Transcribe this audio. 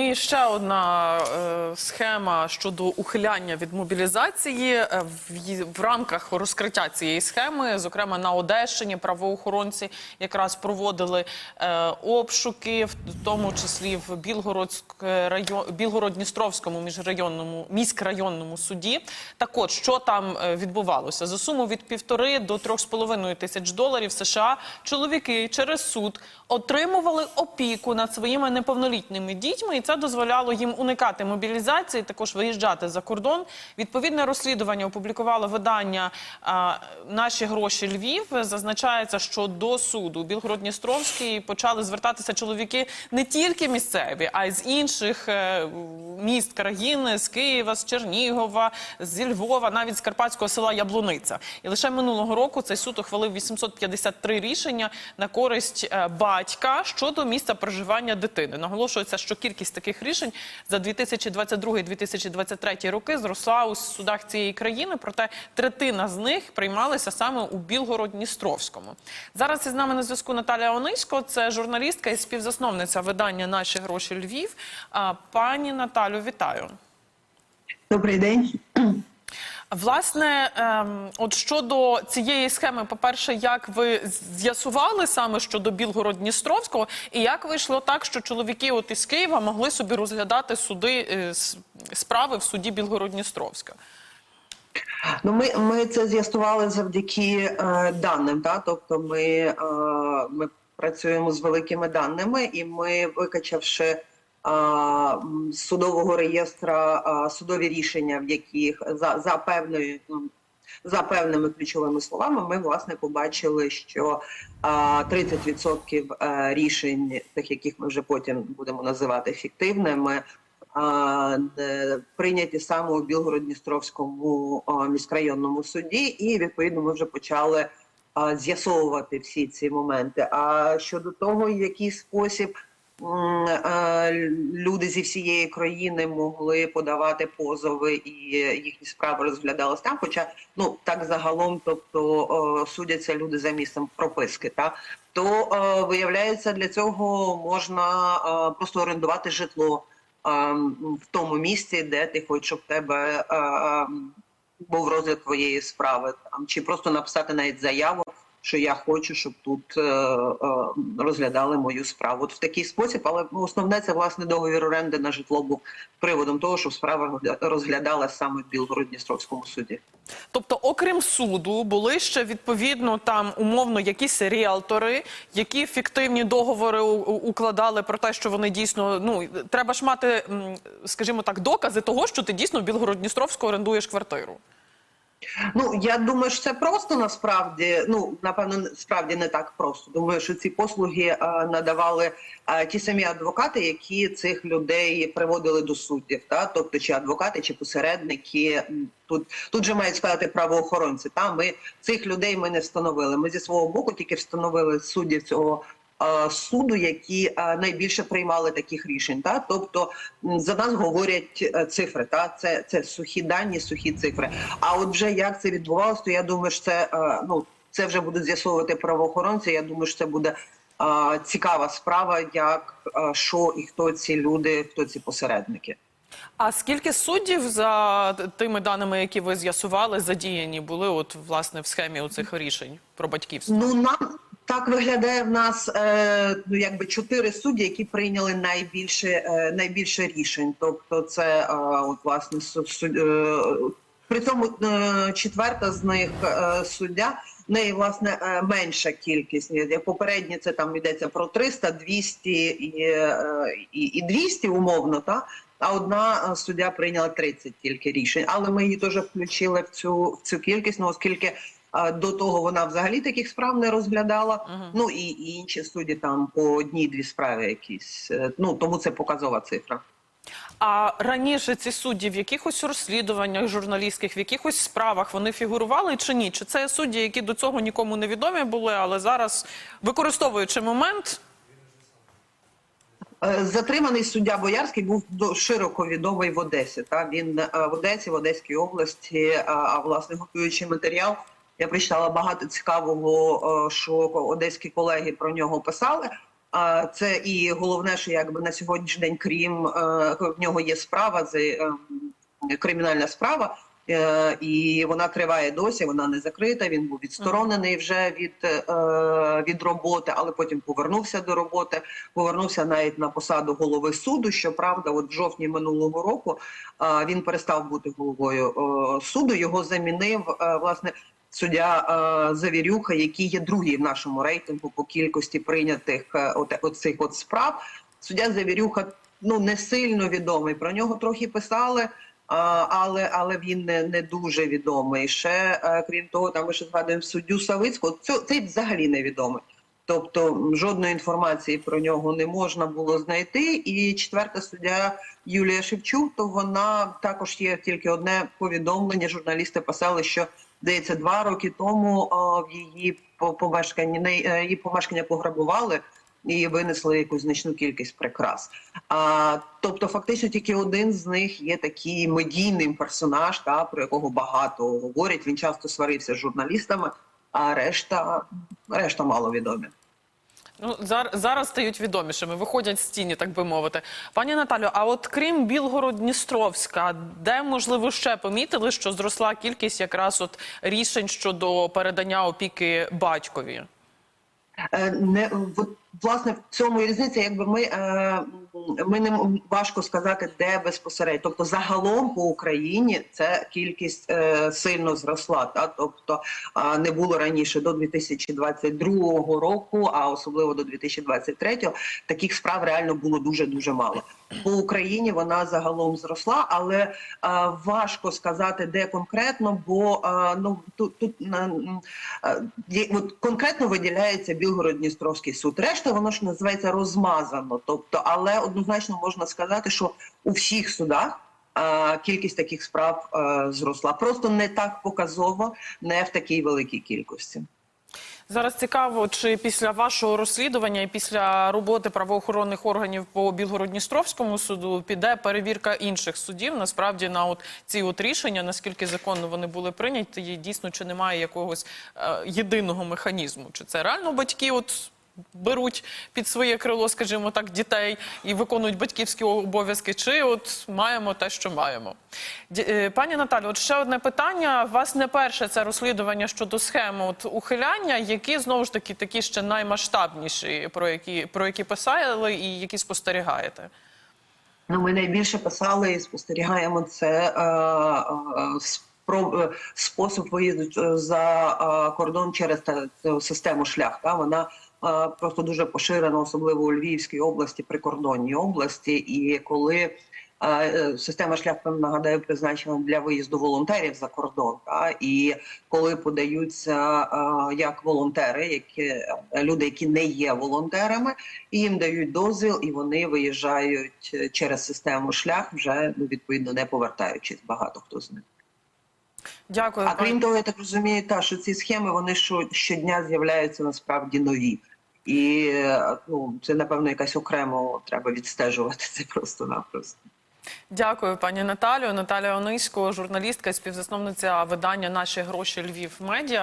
Ну і ще одна е, схема щодо ухиляння від мобілізації Е, в, рамках розкриття цієї схеми, зокрема на Одещині, правоохоронці якраз проводили е, обшуки, в тому числі в район Білгород-Дністровському міжрайонному міськрайонному суді. Так от, що там відбувалося за суму від півтори до трьох з половиною тисяч доларів США чоловіки через суд отримували опіку над своїми неповнолітніми дітьми, і це дозволяло їм уникати мобілізації, також виїжджати за кордон. Відповідне розслідування опублікувало видання Наші гроші Львів. Зазначається, що до суду Білгород-Дністровський почали звертатися чоловіки не тільки місцеві, а й з інших е, міст країни, з Києва, з Чернігова, зі Львова, навіть з карпатського села Яблуниця. І лише минулого року цей суд ухвалив 853 рішення на користь е, батька щодо місця проживання дитини. Наголошується, що кількість таких рішень за 2022-2023 роки зросла у судах цієї країни, проте третина з них приймалися саме у Білгород-Дністровському. Зараз із нами на зв'язку Наталія Онисько, це журналістка і співзасновниця видання Наші гроші Львів. Пані Наталю, вітаю. Добрий день. Власне, ем, от щодо цієї схеми, по-перше, як ви з'ясували саме щодо Білгород-Дністровського, і як вийшло так, що чоловіки от із Києва могли собі розглядати суди е, справи в суді Білгород-Дністровська? Ну, ми, ми це з'ясували завдяки е, даним. Да? Тобто ми, е, ми працюємо з великими даними, і ми, викачавши судового реєстра судові рішення, в яких за, за певною. За певними ключовими словами, ми власне побачили, що а, 30% е, рішень, тих, яких ми вже потім будемо називати фіктивними, прийняті саме у Білгород-Дністровському міськрайонному суді, і відповідно ми вже почали з'ясовувати всі ці моменти. А щодо того, який спосіб люди зі всієї країни могли подавати позови, і їхні справи розглядалися там. Хоча ну так загалом, тобто судяться люди за місцем прописки, та то виявляється, для цього можна просто орендувати житло в тому місці, де ти хочеш, щоб тебе був розгляд твоєї справи, там чи просто написати навіть заяву, що я хочу, щоб тут е, е, розглядали мою справу. От в такий спосіб, але основне це власне договір оренди на житло був приводом того, щоб справа розгля- розглядалась саме в Білгород-Дністровському суді. Тобто, окрім суду, були ще відповідно там умовно якісь ріалтори, які фіктивні договори укладали про те, що вони дійсно ну треба ж мати, скажімо так, докази того, що ти дійсно в Білгород-Дністровську орендуєш квартиру. Ну я думаю, що це просто насправді. Ну напевно, справді не так просто. Думаю, що ці послуги е, надавали е, ті самі адвокати, які цих людей приводили до суддів. Та тобто, чи адвокати, чи посередники. Тут тут же мають сказати правоохоронці. Та ми цих людей ми не встановили. Ми зі свого боку тільки встановили суддів цього. Е, Суду, які е, найбільше приймали таких рішень, та тобто за нас говорять е, цифри, та це, це сухі дані, сухі цифри. А от вже як це відбувалося, то я думаю, що це ну це вже будуть з'ясовувати правоохоронці. Я думаю, що це буде цікава справа, як що і хто ці люди, хто ці посередники. А скільки суддів за тими даними, які ви з'ясували, задіяні були от власне в схемі цих рішень про батьківство? Ну нам так виглядає в нас е, ну якби чотири судді, які прийняли найбільше е, найбільше рішень. Тобто, це е, от власне су- суд, при цьому четверта з них суддя. Неї власне менша кількість. Як Попередні це там йдеться про 300, 200 і, е, і, і 200 умовно, та а одна суддя прийняла 30 тільки рішень. Але ми її теж включили в цю в цю кількість, ну оскільки до того вона взагалі таких справ не розглядала. Мгм. Ну і, і інші судді там по одній-дві справи якісь. Е, Ну тому це показова цифра. А раніше ці судді в якихось розслідуваннях журналістських, в якихось справах вони фігурували чи ні? Чи це судді, які до цього нікому не відомі були, але зараз, використовуючи момент, Е, Затриманий суддя Боярський був до- широко відомий в Одесі. Та він е, в Одесі, в Одеській області. А власне готуючи матеріал, я прочитала багато цікавого, е, що одеські колеги про нього писали. А це і головне, що якби на сьогоднішній день, крім е, в нього є справа, це е, кримінальна справа. е, І вона триває досі, вона не закрита. Він був відсторонений вже від, е, від роботи, але потім повернувся до роботи. Повернувся навіть на посаду голови суду. Щоправда, от в жовтні минулого року е, він перестав бути головою е, суду. Його замінив е, власне суддя е, Завірюха, який є другий в нашому рейтингу по кількості прийнятих е, оцих от справ. Суддя Завірюха ну не сильно відомий. Про нього трохи писали. Але але він не, не дуже відомий. Ще е, крім того, там ми ще згадуємо суддю Савицького. Це цей взагалі невідомий. Тобто жодної інформації про нього не можна було знайти. І четверта суддя Юлія Шевчук, то вона також є тільки одне повідомлення. Журналісти писали, що здається, два роки тому в її по- помешканні е, її помешкання пограбували і винесли якусь значну кількість прикрас. А, тобто, фактично, тільки один з них є такий медійний персонаж, та про якого багато говорять. Він часто сварився з журналістами, а решта решта маловідомі. Ну, зар- зараз стають відомішими, виходять з тіні, так би мовити. Пані Наталю, а от крім Білгород-Дністровська, де можливо ще помітили, що зросла кількість якраз от рішень щодо передання опіки батькові? Е, не от, власне в цьому і різниця, якби ми, е, ми не важко сказати, де безпосередньо. Тобто, загалом по Україні це кількість е, сильно зросла. Та тобто а, не було раніше до 2022 року, а особливо до 2023 таких справ реально було дуже дуже мало. По Україні вона загалом зросла, але е, важко сказати, де конкретно, бо е, ну тут тут Е, от конкретно виділяється Білгород-Дністровський суд. Решта воно ж називається розмазано. Тобто, але однозначно можна сказати, що у всіх судах кількість таких справ зросла. Просто не так показово, не в такій великій кількості. Зараз цікаво, чи після вашого розслідування і після роботи правоохоронних органів по Білгород-Дністровському суду піде перевірка інших судів насправді на от ці от рішення, наскільки законно вони були прийняті, дійсно чи немає якогось е, єдиного механізму? Чи це реально батьки от беруть під своє крило, скажімо так, дітей і виконують батьківські обов'язки, чи от маємо те, що маємо? Е, Пані Наталі, от ще одне питання. У вас не перше це розслідування щодо схеми от ухиляння, які знову ж таки такі ще наймасштабніші, про які про які писали і які спостерігаєте. Ну, ми найбільше писали і спостерігаємо це е, е, е, спосіб виїзду е, за кордон через систему шлях. Вона просто дуже поширена, особливо у Львівській області, прикордонній області. І коли е, система шлях нагадаю призначена для виїзду волонтерів за кордон, та і коли подаються як волонтери, які люди, які не є волонтерами, і їм дають дозвіл, і вони виїжджають е, через систему шлях, вже ну відповідно не повертаючись. Багато хто з них. Дякую. А крім того, я так розумію, та що ці схеми вони що щодня з'являються насправді нові. І ну це напевно якась окремо треба відстежувати це просто-напросто. Дякую, пані Наталію. Наталія Онисько, журналістка, і співзасновниця видання Наші гроші Львів Медіа.